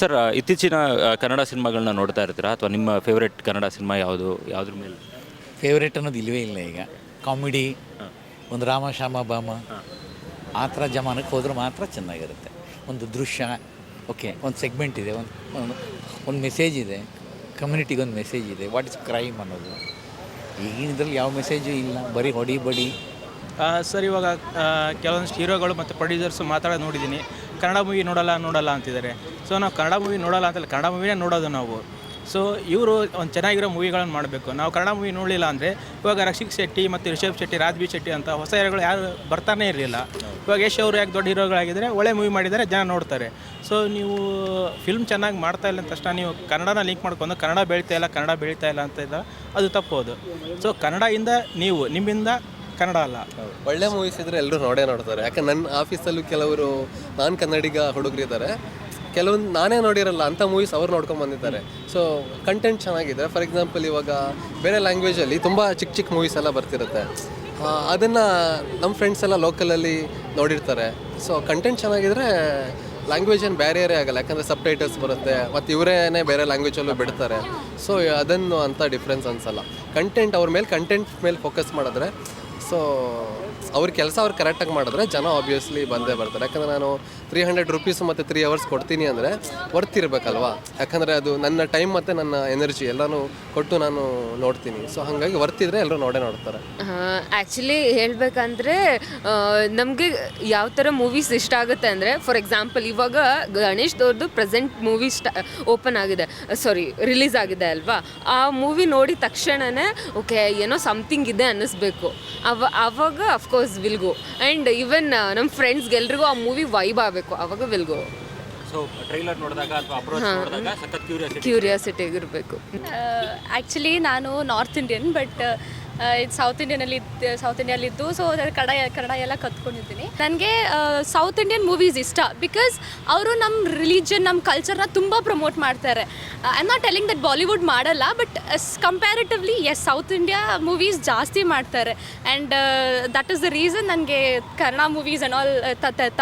Sir ಇತ್ತೀಚಿನ ಕನ್ನಡ ಸಿನಿಮಾಗಳನ್ನ ನೋಡ್ತಾ ಇರ್ತೀರಾ? ಅಥವಾ ನಿಮ್ಮ ಫೇವ್ರೆಟ್ ಕನ್ನಡ ಸಿನಿಮಾ ಯಾವುದು? ಯಾವುದ್ರ ಮೇಲೆ? ಫೇವ್ರೇಟ್ ಅನ್ನೋದು ಇಲ್ಲವೇ ಇಲ್ಲ ಈಗ. ಕಾಮಿಡಿ ಒಂದು ರಾಮ ಶ್ಯಾಮ ಬಾಮ. ಆ ಥರ ಜಮಾನಕ್ಕೆ ಹೋದ್ರೆ ಮಾತ್ರ ಚೆನ್ನಾಗಿರುತ್ತೆ. ಒಂದು ದೃಶ್ಯ ಓಕೆ ಒಂದು ಸೆಗ್ಮೆಂಟ್ ಇದೆ ಒಂದು ಒಂದು ಒಂದು ಮೆಸೇಜ್ ಇದೆ. ಕಮ್ಯುನಿಟಿಗೆ ಒಂದು ಮೆಸೇಜ್ ಇದೆ. ವಾಟ್ ಇಸ್ ಕ್ರೈಮ್ ಅನ್ನೋದು. ಈಗಿನ ಇದ್ರಲ್ಲಿ ಯಾವ ಮೆಸೇಜು ಇಲ್ಲ. ಬರೀ ಹೊಡಿ ಬಡಿ. ಆ, ಸರ್ ಇವಾಗ ಕೆಲವೊಂದಷ್ಟು ಕೆಲವೊಂದಿಷ್ಟು ಹೀರೋಗಳು ಮತ್ತು ಪ್ರೊಡ್ಯೂಸರ್ಸು ಮಾತಾಡೋದು ನೋಡಿದ್ದೀನಿ ಕನ್ನಡ ಮೂವಿ ನೋಡಲ್ಲ ನೋಡಲ್ಲ ಅಂತಿದ್ದಾರೆ. ಸೊ ನಾವು ಕನ್ನಡ ಮೂವಿ ನೋಡಲ್ಲ ಅಂತಲ್ಲ ಕನ್ನಡ ಮೂವಿನೇ ನೋಡೋದು ನಾವು. ಸೊ ಇವರು ಒಂದು ಚೆನ್ನಾಗಿರೋ ಮೂವಿಗಳನ್ನು ಮಾಡಬೇಕು. ನಾವು ಕನ್ನಡ ಮೂವಿ ನೋಡಲಿಲ್ಲ ಅಂದರೆ ಇವಾಗ ರಕ್ಷಿಕ್ ಶೆಟ್ಟಿ ಮತ್ತು ರಿಷಬ್ ಶೆಟ್ಟಿ, ರಾಜ್ಬಿ ಶೆಟ್ಟಿ ಅಂತ ಹೊಸ ಹೀರೋಗಳು ಯಾರು ಬರ್ತಾನೆ ಇರಲಿಲ್ಲ. ಇವಾಗ ಯಶ್ ಅವರು ಯಾಕೆ ದೊಡ್ಡ ಹೀರೋಗಳಾಗಿದ್ದರೆ, ಒಳ್ಳೆ ಮೂವಿ ಮಾಡಿದರೆ ಜನ ನೋಡ್ತಾರೆ. ಸೊ ನೀವು ಫಿಲ್ಮ್ ಚೆನ್ನಾಗಿ ಮಾಡ್ತಾ ಇಲ್ಲ ಅಂತ ತಕ್ಷಣ ನೀವು ಕನ್ನಡನ ಲಿಂಕ್ ಮಾಡ್ಕೊಂಡು ಕನ್ನಡ ಬೆಳೀತಾ ಇಲ್ಲ, ಕನ್ನಡ ಬೆಳೀತಾ ಇಲ್ಲ ಅಂತ ಇದ್ದ ಅದು ತಪ್ಪೋದು ಸೊ ಕನ್ನಡದಿಂದ ನೀವು, ನಿಮ್ಮಿಂದ ಕನ್ನಡ ಅಲ್ಲ. ಒಳ್ಳೆ ಮೂವೀಸ್ ಇದ್ರೆ ಎಲ್ಲರೂ ನೋಡೇ ನೋಡ್ತಾರೆ. ಯಾಕಂದ್ರೆ ನನ್ನ ಆಫೀಸಲ್ಲೂ ಕೆಲವರು ನಾನು ಕನ್ನಡಿಗ ಹುಡುಗರಿದ್ದಾರೆ ಕೆಲವೊಂದು ನಾನೇ ನೋಡಿರಲ್ಲ ಅಂಥ ಮೂವೀಸ್ ಅವ್ರು ನೋಡ್ಕೊಂಡು ಬಂದಿದ್ದಾರೆ. ಸೊ ಕಂಟೆಂಟ್ ಚೆನ್ನಾಗಿದೆ. ಫಾರ್ ಎಕ್ಸಾಂಪಲ್ ಇವಾಗ ಬೇರೆ ಲ್ಯಾಂಗ್ವೇಜಲ್ಲಿ ತುಂಬ ಚಿಕ್ಕ ಚಿಕ್ಕ ಮೂವೀಸ್ ಎಲ್ಲ ಬರ್ತಿರುತ್ತೆ. ಅದನ್ನು ನಮ್ಮ ಫ್ರೆಂಡ್ಸ್ ಎಲ್ಲ ಲೋಕಲಲ್ಲಿ ನೋಡಿರ್ತಾರೆ. ಸೊ ಕಂಟೆಂಟ್ ಚೆನ್ನಾಗಿದ್ರೆ ಲ್ಯಾಂಗ್ವೇಜ್ ಏನು ಬ್ಯಾರಿಯರೇ ಆಗಲ್ಲ. ಯಾಕಂದರೆ ಸಬ್ ಟೈಟಲ್ಸ್ ಬರುತ್ತೆ, ಮತ್ತು ಇವರೇನೇ ಬೇರೆ ಲ್ಯಾಂಗ್ವೇಜಲ್ಲೂ ಬಿಡ್ತಾರೆ. ಸೊ ಅದನ್ನು ಅಂಥ ಡಿಫ್ರೆನ್ಸ್ ಅನ್ಸಲ್ಲ. ಕಂಟೆಂಟ್ ಅವ್ರ ಮೇಲೆ ಕಂಟೆಂಟ್ ಮೇಲೆ ಫೋಕಸ್ ಮಾಡಿದ್ರೆ ಸೊ, ಅವ್ರ ಕೆಲಸ ಅವ್ರು ಕರೆಕ್ಟಾಗಿ ಮಾಡಿದ್ರೆ ಜನ ಆಬ್ವಿಯಸ್ಲಿ ಬಂದೇ ಬರ್ತಾರೆ. ಯಾಕಂದರೆ ನಾನು ತ್ರೀ ಹಂಡ್ರೆಡ್ ರುಪೀಸ್ ಮತ್ತು ತ್ರೀ ಅವರ್ಸ್ ಕೊಡ್ತೀನಿ ಅಂದರೆ ವರ್ತ್ ಇರಬೇಕಲ್ವಾ? ಯಾಕಂದರೆ ಅದು ನನ್ನ ಟೈಮ್ ಮತ್ತು ನನ್ನ ಎನರ್ಜಿ ಎಲ್ಲನೂ ಕೊಟ್ಟು ನಾನು ನೋಡ್ತೀನಿ. ಸೊ ಹಾಗಾಗಿ ವರ್ತ್ ಇದ್ರೆ ಎಲ್ಲರೂ ನೋಡೇ ನೋಡ್ತಾರೆ. ಆ್ಯಕ್ಚುಲಿ ಹೇಳಬೇಕಂದ್ರೆ ನಮಗೆ ಯಾವ ಥರ ಮೂವೀಸ್ ಇಷ್ಟ ಆಗುತ್ತೆ ಅಂದರೆ ಫಾರ್ ಎಕ್ಸಾಂಪಲ್ ಇವಾಗ ಗಣೇಶ್ ದವ್ರದ್ದು ಪ್ರೆಸೆಂಟ್ ಮೂವಿ ಸ್ಟ ಓಪನ್ ಆಗಿದೆ. ಸಾರಿ ರಿಲೀಸ್ ಆಗಿದೆ ಅಲ್ವಾ? ಆ ಮೂವಿ ನೋಡಿದ ತಕ್ಷಣವೇ ಓಕೆ ಏನೋ ಸಮಥಿಂಗ್ ಇದೆ ಅನ್ನಿಸ್ಬೇಕು. ಅವ ಆವಾಗ of course will go and even ನಮ್ಮ ಫ್ರೆಂಡ್ಸ್ಗೆಲ್ರಿಗೂ ಆ ಮೂವಿ ವೈಬ್ ಆಗಬೇಕು ಅವಾಗ ವಿಲ್ ಗೋ ಸೊ ಟ್ರೈಲರ್ ನೋಡಿದಾಗ ಅಥವಾ ಅಪ್ರೋಚ್ ನೋಡಿದಾಗ ಸಖತ್ ಕ್ಯೂರಿಯಾಸಿಟಿ ಕ್ಯೂರಿಯಾಸಿಟಿ ಇರಬೇಕು. ಆ್ಯಕ್ಚುಲಿ ನಾನು ನಾರ್ತ್ ಇಂಡಿಯನ್ ಬಟ್ ಇದು ಸೌತ್ ಇಂಡಿಯನಲ್ಲಿ ಸೌತ್ ಇಂಡಿಯಲ್ಲಿದ್ದು ಸೊ ಕನ್ನಡ ಕನ್ನಡ ಎಲ್ಲ ಕತ್ಕೊಂಡಿದ್ದೀನಿ. ನನಗೆ ಸೌತ್ ಇಂಡಿಯನ್ ಮೂವೀಸ್ ಇಷ್ಟ ಬಿಕಾಸ್ ಅವರು ನಮ್ಮ ರಿಲಿಜನ್ ನಮ್ಮ ಕಲ್ಚರ್ನ ತುಂಬ ಪ್ರಮೋಟ್ ಮಾಡ್ತಾರೆ. I not telling that Bollywood ಮಾಡಲ್ಲ but comparatively as south India movies ಜಾಸ್ತಿ ಮಾಡ್ತಾರೆ. And that is the reason ನನಗೆ Kannada movies and all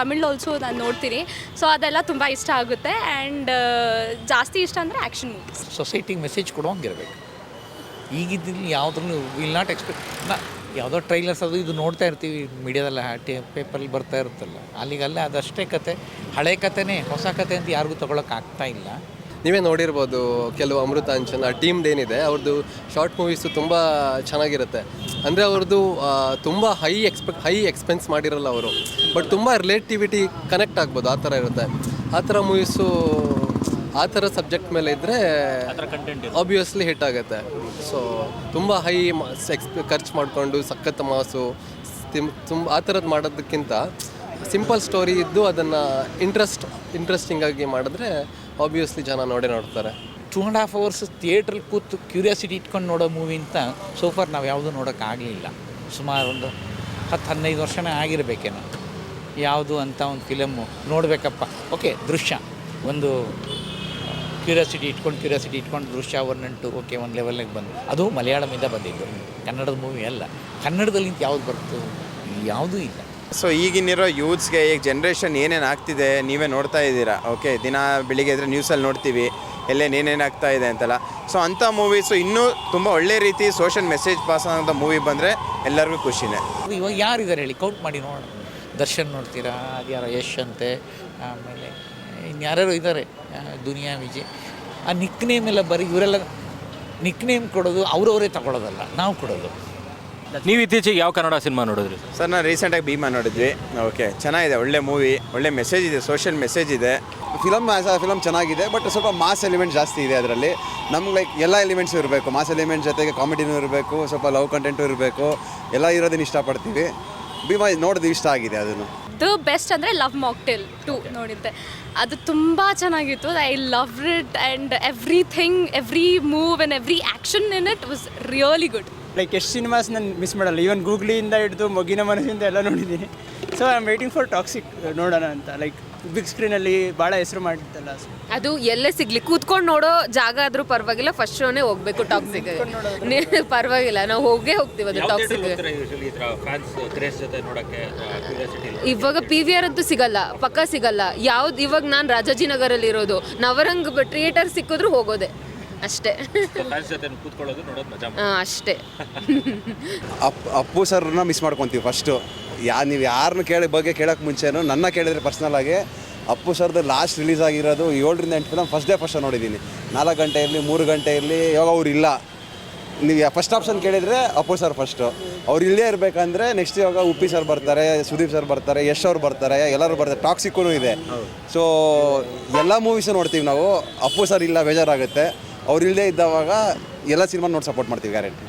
Tamil also ನಾನು ನೋಡ್ತೀನಿ. ಸೊ ಅದೆಲ್ಲ ತುಂಬ ಇಷ್ಟ ಆಗುತ್ತೆ. ಆ್ಯಂಡ್ ಜಾಸ್ತಿ ಇಷ್ಟ ಅಂದರೆ ಆ್ಯಕ್ಷನ್ ಮೂವೀಸ್ ಸೊಸೈಟಿಗೆ ಮೆಸೇಜ್ ಕೊಡೋಂಗಿರ್ಬೇಕು ಈಗಿದ್ದಲ್ಲಿ ಯಾವುದ್ರೂ ವಿಲ್ ನಾಟ್ ಎಕ್ಸ್ಪೆಕ್ಟ್ ನಾ ಯಾವುದೋ ಟ್ರೈಲರ್ಸ್ ಅದು ಇದು ನೋಡ್ತಾ ಇರ್ತೀವಿ, ಮೀಡಿಯಾದಲ್ಲ ಟಿ ಪೇಪರಲ್ಲಿ ಬರ್ತಾ ಇರುತ್ತಲ್ಲ. ಅಲ್ಲಿಗಲ್ಲೇ ಅದಷ್ಟೇ ಕತೆ, ಹಳೆ ಕಥೆನೇ ಹೊಸ ಕತೆ ಅಂತ ಯಾರಿಗೂ ತೊಗೊಳಕ್ಕೆ ಆಗ್ತಾ ಇಲ್ಲ. ನೀವೇ ನೋಡಿರ್ಬೋದು ಕೆಲವು ಅಮೃತಾಂಚನ್ ಆ ಟೀಮ್ದು ಏನಿದೆ ಅವ್ರದ್ದು ಶಾರ್ಟ್ ಮೂವೀಸು ತುಂಬ ಚೆನ್ನಾಗಿರುತ್ತೆ. ಅಂದರೆ ಅವ್ರದ್ದು ತುಂಬ ಹೈ ಎಕ್ಸ್ಪೆಕ್ಟ್ ಹೈ ಎಕ್ಸ್ಪೆನ್ಸ್ ಮಾಡಿರಲ್ಲ ಅವರು. ಬಟ್ ತುಂಬ ರಿಲೇಟಿವಿಟಿ ಕನೆಕ್ಟ್ ಆಗ್ಬೋದು, ಆ ಥರ ಇರುತ್ತೆ. ಆ ಥರ ಮೂವೀಸು ಆ ಥರ ಸಬ್ಜೆಕ್ಟ್ ಮೇಲೆ ಇದ್ದರೆ ಆಬ್ವಿಯಸ್ಲಿ ಹಿಟ್ ಆಗುತ್ತೆ. ಸೊ ತುಂಬ ಹೈ ಎಕ್ಸ್ ಖರ್ಚು ಮಾಡಿಕೊಂಡು ಸಖತ್ ಮಾಸು ತುಂಬ ಆ ಥರದ್ದು ಮಾಡೋದಕ್ಕಿಂತ ಸಿಂಪಲ್ ಸ್ಟೋರಿ ಇದ್ದು ಅದನ್ನು ಇಂಟ್ರೆಸ್ಟ್ ಇಂಟ್ರೆಸ್ಟಿಂಗ್ ಆಗಿ ಮಾಡಿದ್ರೆ ಆಬ್ವಿಯಸ್ಲಿ ಜನ ನೋಡೇ ನೋಡ್ತಾರೆ. ಟೂ ಆ್ಯಂಡ್ ಹಾಫ್ ಅವರ್ಸ್ ಥಿಯೇಟ್ರಲ್ಲಿ ಕೂತು ಕ್ಯೂರಿಯಾಸಿಟಿ ಇಟ್ಕೊಂಡು ನೋಡೋ ಮೂವಿ ಅಂತ ಸೋಫಾರ್ ನಾವು ಯಾವುದೂ ನೋಡೋಕ್ಕಾಗಲಿಲ್ಲ ಸುಮಾರು ಒಂದು ಹತ್ತು ಹದಿನೈದು ವರ್ಷನೇ ಆಗಿರಬೇಕೇನೋ. ಯಾವುದು ಅಂತ ಒಂದು ಫಿಲಮ್ಮು ನೋಡಬೇಕಪ್ಪ. ಓಕೆ ದೃಶ್ಯ. ಒಂದು ಕ್ಯೂರಿಯಾಸಿಟಿ ಇಟ್ಕೊಂಡು ಕ್ಯೂರಿಯಾಸಿಟಿ ಇಟ್ಕೊಂಡು ದೃಶ್ಯ ಒನ್ ಆ್ಯಂಡ್ ಟು ಓಕೆ ಒಂದು ಲೆವೆಲ್ನಾಗೆ ಬಂದು ಅದು ಮಲಯಾಳಮಿಂದ ಬಂದಿದ್ದು. ಕನ್ನಡದ ಮೂವಿ ಅಲ್ಲ. ಕನ್ನಡದಲ್ಲಿ ಇಂತ ಯಾವ್ದು ಬರ್ತು ಯಾವುದೂ ಇಲ್ಲ. ಸೊ ಈಗಿನಿರೋ ಯೂತ್ಸ್ಗೆ ಈಗ ಜನ್ರೇಷನ್ ಏನೇನು ಆಗ್ತಿದೆ ನೀವೇ ನೋಡ್ತಾ ಇದ್ದೀರಾ? ಓಕೆ ದಿನ ಬೆಳಿಗ್ಗೆ ಇದ್ರೆ ನ್ಯೂಸಲ್ಲಿ ನೋಡ್ತೀವಿ ಎಲ್ಲೇನು ಏನೇನು ಆಗ್ತಾ ಇದೆ ಅಂತಲ್ಲ. ಸೊ ಅಂಥ ಮೂವೀಸು ಇನ್ನೂ ತುಂಬ ಒಳ್ಳೆ ರೀತಿ ಸೋಷಲ್ ಮೆಸೇಜ್ ಪಾಸ್ ಆಗೋಂಥ ಮೂವಿ ಬಂದರೆ ಎಲ್ಲರಿಗೂ ಖುಷಿನೇ. ಇವಾಗ ಯಾರಿದ್ದಾರೆ ಹೇಳಿ? ಕೌಂಟ್ ಮಾಡಿ ನೋಡೋಣ. ದರ್ಶನ್ ನೋಡ್ತೀರಾ? ಅದು ಯಾರೋ ಯಶ್ ಅಂತೆ ಆಮೇಲೆ ಇನ್ಯಾರ್ಯಾರು ಇದ್ದಾರೆ ದುನಿಯಾ ವಿಜಯ್ ಆ ನಿಕ್ ನೇಮ್ ಎಲ್ಲ ಬರೀ ಇವರೆಲ್ಲ ನಿಕ್ ನೇಮ್ ಕೊಡೋದು ಅವರವರೇ ತಗೊಳ್ಳೋದಲ್ಲ ನಾವು ಕೊಡೋದು. ನೀವು ಇತ್ತೀಚೆಗೆ ಯಾವ ಕನ್ನಡ ಸಿನಿಮಾ ನೋಡಿದ್ರಿ ಸರ್? ಸರ್ ನಾನು ರೀಸೆಂಟಾಗಿ ಭೀಮಾ ನೋಡಿದ್ವಿ. ಓಕೆ ಚೆನ್ನಾಗಿದೆ ಒಳ್ಳೆ ಮೂವಿ ಒಳ್ಳೆ ಮೆಸೇಜ್ ಇದೆ ಸೋಷಿಯಲ್ ಮೆಸೇಜ್ ಇದೆ. ಫಿಲಮ್ ಫಿಲಮ್ ಚೆನ್ನಾಗಿದೆ ಬಟ್ ಸ್ವಲ್ಪ ಮಾಸ್ ಎಲಿಮೆಂಟ್ ಜಾಸ್ತಿ ಇದೆ ಅದರಲ್ಲಿ. ನಮ್ಗೆ ಲೈಕ್ ಎಲ್ಲ ಎಲಿಮೆಂಟ್ಸ್ ಇರಬೇಕು ಮಾಸ್ ಎಲಿಮೆಂಟ್ ಜೊತೆಗೆ ಕಾಮಿಡಿನೂ ಇರಬೇಕು ಸ್ವಲ್ಪ ಲವ್ ಕಂಟೆಂಟು ಇರಬೇಕು ಎಲ್ಲ ಇರೋದನ್ನು ಇಷ್ಟಪಡ್ತೀವಿ. ಭೀಮಾ ನೋಡಿದ್ವಿ ಇಷ್ಟ ಆಗಿದೆ ಅದನ್ನು. ದ ಬೆಸ್ಟ್ ಅಂದರೆ ಲವ್ ಮಾಕ್ಟೇಲ್ ಟು ನೋಡಿದ್ದೆ. ಅದು ತುಂಬ ಚೆನ್ನಾಗಿತ್ತು. I love it and everything every move and every action in it was really good like ಎಷ್ಟು ಸಿನಿಮಾಸ್ ನಾನು ಮಿಸ್ ಮಾಡಲ್ಲ. ಈವನ್ ಗೂಗ್ಲಿಯಿಂದ ಹಿಡಿದು ಮೊಗಿನ ಮನಸ್ಸಿಂದ ಎಲ್ಲ ನೋಡಿದ್ದೀನಿ. So I am waiting for Toxic ನೋಡೋಣ ಅಂತ. ಲೈಕ್ ಬಿಗ್ ಸ್ಕ್ರೀನಲ್ಲಿ ಭಾಳ ಹೆಸರು ಮಾಡಿದ್ದಲ್ಲ. ಸೊ ಅದು ಎಲ್ಲೇ ಸಿಗ್ಲಿ. ಕೂತ್ಕೊಂಡು ನೋಡೋ ಜಾಗ ಆದ್ರೂ ಪರವಾಗಿಲ್ಲ. ಫಸ್ಟ್ ಶೋನೇ ಹೋಗ್ಬೇಕು ಟಾಕ್ಸಿಕ್ ಪರವಾಗಿಲ್ಲ. ನಾವು ಹೋಗೇ ಹೋಗ್ತೀವಿ ಅದು ಟಾಕ್ಸಿಕ್ ಫ್ಯಾನ್ಸ್ ಕ್ರೇಸ್ ಜೊತೆ ನೋಡಕ್ಕೆ ಇವಾಗ ಪಿ ವಿ ಆರ್ ಅಂತೂ ಸಿಗಲ್ಲ. ಪಕ್ಕ ಸಿಗಲ್ಲ. ಯಾವ್ದು ಇವಾಗ ನಾನು ರಾಜಾಜಿನಗರಲ್ಲಿ ಇರೋದು ನವರಂಗ್ ಥಿಯೇಟರ್ ಸಿಕ್ಕಿದ್ರು ಹೋಗೋದೆ. ಅಷ್ಟೇ. ಫ್ಯಾನ್ಸ್ ಜೊತೆ ಕೂತ್ಕೊಳ್ಳೋದು ನೋಡೋದು ಮಜಾ ಆ, ಅಷ್ಟೇ. ಅಪ್ ಅಪ್ಪು ಸರ್ನ ಮಿಸ್ ಮಾಡ್ಕೊತೀವಿ ಫಸ್ಟು ಯಾ ನೀವು ಯಾರನ್ನ ಕೇಳಿ ಬಗ್ಗೆ ಕೇಳೋಕ್ಕೆ ಮುಂಚೆನೂ ನನ್ನ ಕೇಳಿದ್ರೆ ಪರ್ಸ್ನಲ್ ಆಗಿ ಅಪ್ಪು ಸರ್ದು ಲಾಸ್ಟ್ ರಿಲೀಸ್ ಆಗಿರೋದು ಏಳರಿಂದ ಎಂಟು ಫಿಲಮ್ ಫಸ್ಟ್ ಡೇ ಫಸ್ಟ್ ನೋಡಿದ್ದೀನಿ ನಾಲ್ಕು ಗಂಟೆ ಇರಲಿ ಮೂರು ಗಂಟೆ ಇರಲಿ ಇವಾಗ ಅವ್ರು ಇಲ್ಲ. ನೀವು ಫಸ್ಟ್ ಆಪ್ಷನ್ ಕೇಳಿದರೆ ಅಪ್ಪು ಸರ್ ಫಸ್ಟು ಅವ್ರು ಇಲ್ಲೇ ಇರಬೇಕಂದ್ರೆ ನೆಕ್ಸ್ಟ್ ಇವಾಗ ಉಪ್ಪಿ ಸರ್ ಬರ್ತಾರೆ ಸುದೀಪ್ ಸರ್ ಬರ್ತಾರೆ ಯಶ್ ಅವ್ರು ಬರ್ತಾರೆ ಎಲ್ಲರೂ ಬರ್ತಾರೆ ಟಾಕ್ಸಿಕ್ಕೂ ಇದೆ. ಸೊ ಎಲ್ಲ ಮೂವೀಸು ನೋಡ್ತೀವಿ ನಾವು. ಅಪ್ಪು ಸರ್ ಇಲ್ಲ ಬೇಜಾರಾಗುತ್ತೆ. ಅವ್ರು ಇದ್ದಾವಾಗ ಎಲ್ಲ ಸಿನಿಮಾ ನೋಡಿ ಸಪೋರ್ಟ್ ಮಾಡ್ತೀವಿ ಗ್ಯಾರಂಟಿ